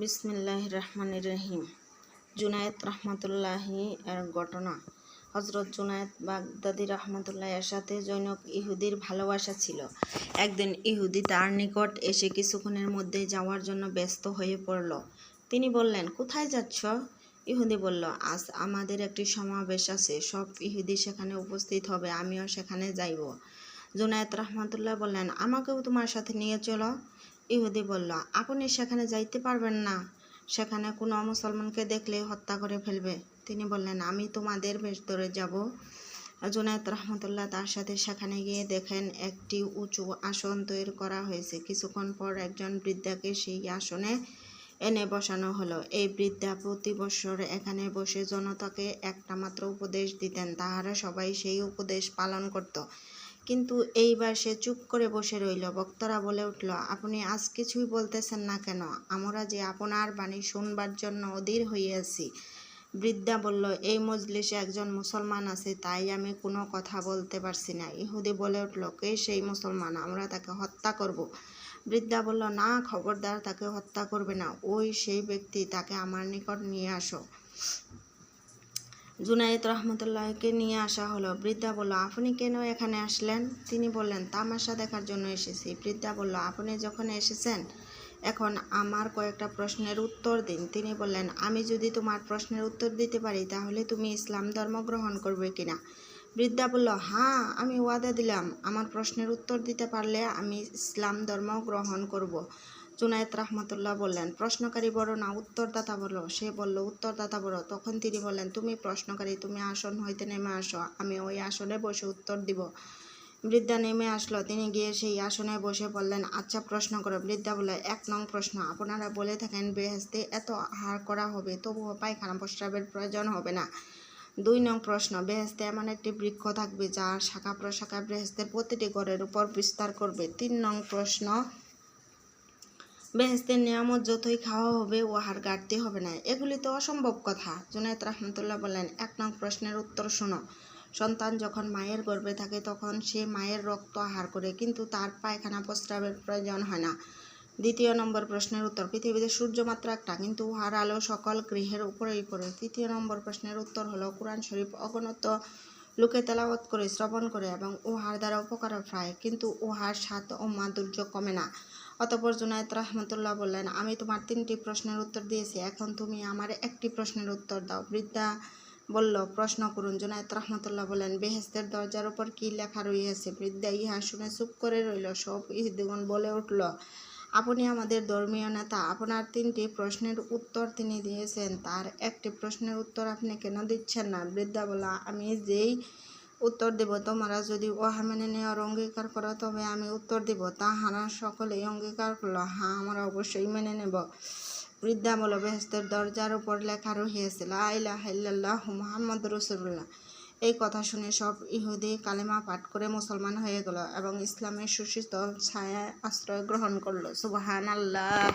বিসমিল্লাহ রহমান রহিম। জুনায়েদ রহমতুল্লাহি এর ঘটনা। হজরত জুনায়েদ বাগদাদি রহমতুল্লাহ এর সাথে জৈনক ইহুদির ভালোবাসা ছিল। একদিন ইহুদি তার নিকট এসে কিছুক্ষণের মধ্যে যাওয়ার জন্য ব্যস্ত হয়ে পড়ল। তিনি বললেন, কোথায় যাচ্ছ? ইহুদি বলল, আজ আমাদের একটি সমাবেশ আছে। সব ইহুদি সেখানে উপস্থিত হবে। আমিও সেখানে যাইব। জুনায়েদ রহমতুল্লাহ বললেন, আমাকেও তোমার সাথে নিয়ে চলো। ইহুদি বলল, আপনি সেখানে যাইতে পারবেন না। সেখানে কোনো মুসলমানকে দেখলে হত্যা করে ফেলবে। তিনি বললেন, আমি তোমাদের বেশ ধরে যাব। জুনায়দ রহমতুল্লাহ তার সাথে সেখানে গিয়ে দেখেন একটি উঁচু আসন তৈরি করা হয়েছে। কিছুক্ষণ পর একজন বৃদ্ধাকে সেই আসনে এনে বসানো হলো। এই বৃদ্ধা প্রতি বছর এখানে বসে জনতাকে একটা মাত্র উপদেশ দিতেন। তাহারা সবাই সেই উপদেশ পালন করত। কিন্তু এইবার সে চুপ করে বসে রইল। বক্তারা বলে উঠল, আপনি আজ কিছুই বলতেছেন না কেন? আমরা যে আপনার বাণী শুনবার জন্য অধীর হইয়াছি বৃদ্ধা বলল, এই মজলিসে একজন মুসলমান আছে, তাই আমি কোনো কথা বলতে পারছি না। ইহুদি বলে উঠল, কে সেই মুসলমান? আমরা তাকে হত্যা করব। বৃদ্ধা বলল, না, খবরদার, তাকে হত্যা করবে না। ওই সেই ব্যক্তি, তাকে আমার নিকট নিয়ে আসো। জুনায়েদ রহমতুল্লাহকে নিয়ে আসা হলো। বৃদ্ধা বলল, আপনি কেন এখানে আসলেন? তিনি বললেন, তামাশা দেখার জন্য এসেছি। বৃদ্ধা বলল, আপনি যখন এসেছেন, এখন আমার কয়েকটা প্রশ্নের উত্তর দিন। তিনি বললেন, আমি যদি তোমার প্রশ্নের উত্তর দিতে পারি, তাহলে তুমি ইসলাম ধর্ম গ্রহণ করবে কিনা? বৃদ্ধা বলল হ্যাঁ আমি ওয়াদা দিলাম। আমার প্রশ্নের উত্তর দিতে পারলে আমি ইসলাম ধর্ম গ্রহণ করব। জুনায়েদ রহমতুল্লাহ বললেন, প্রশ্নকারী বড় না উত্তরদাতা বড়? সে বলল, উত্তরদাতা বড়। তখন তিনি বললেন, তুমি প্রশ্নকারী, তুমি আসন হইতে নেমে আসো, আমি ওই আসনে বসে উত্তর দিব। বৃদ্ধা নেমে আসলো, তিনি গিয়ে সেই আসনে বসে বললেন আচ্ছা প্রশ্ন করো। বৃদ্ধা বলে এক নং প্রশ্ন, আপনারা বলে থাকেন বেহেস্তে এত আহার করা হবে, তবুও পায়খানা প্রস্রাবের প্রয়োজন হবে না। দুই নং প্রশ্ন বেহেস্তে এমন একটি বৃক্ষ থাকবে, যার শাখা প্রশাখা বেহেস্তের প্রতিটি ঘরের উপর বিস্তার করবে। তিন নং প্রশ্ন বেহেস্তের নিয়ামত যতই খাওয়া হবে, উহার ঘাটতি হবে না এগুলি তো অসম্ভব কথা। জুনায়দ রহমতুল্লাহ বললেন এক নং প্রশ্নের উত্তর শোনো। সন্তান যখন মায়ের গর্ভে থাকে, তখন সে মায়ের রক্ত আহার করে, কিন্তু তার পায়খানা প্রস্রাবের প্রয়োজন হয় না। দ্বিতীয় নম্বর প্রশ্নের উত্তর, পৃথিবীতে সূর্য মাত্র একটা, কিন্তু উহার আলো সকল গৃহের উপরেই পড়ে। তৃতীয় নম্বর প্রশ্নের উত্তর হলো, কোরআন শরীফ অগণত লোকে তেলাওয়াত করে, শ্রবণ করে এবং উহার দ্বারা উপকার পায়, কিন্তু উহার স্বাদ ও মাধুর্য কমে না। অতপর জুনায়দ রহমতুল্লাহ বললেন, আমি তোমার তিনটি প্রশ্নের উত্তর দিয়েছি, এখন তুমি আমার একটি প্রশ্নের উত্তর দাও। বৃদ্ধা বলল, প্রশ্ন করুন। জুনায়দ রহমতুল্লাহ বলেন বেহেস্তের দরজার উপর কি লেখা রইয়াছে? বৃদ্ধা ইহা শুনে চুপ করে রইল। সব ইহুদিগণ বলে উঠল, আপনি আমাদের ধর্মীয় নেতা, আপনার তিনটি প্রশ্নের উত্তর তিনি দিয়েছেন, তার একটি প্রশ্নের উত্তর আপনি কেন দিচ্ছেন না? বৃদ্ধা বলা আমি যেই উত্তর দেব। তোমরা যদি উহা মেনে নেওয়ার অঙ্গীকার করো, তবে আমি উত্তর দেব। তাহারা সকলেই অঙ্গীকার করল। হ্যাঁ আমরা অবশ্যই মেনে নেব। বৃদ্ধা বল বেহেস্তের দরজার উপর লেখা রহিয়েছে লাহ মোহাম্মদ রসুল্লাহ এই কথা শুনে সব ইহুদি কালেমা পাঠ করে মুসলমান হয়ে গেল এবং ইসলামের সুশীতল ছায়া আশ্রয় গ্রহণ করল। সুবাহান আল্লাহ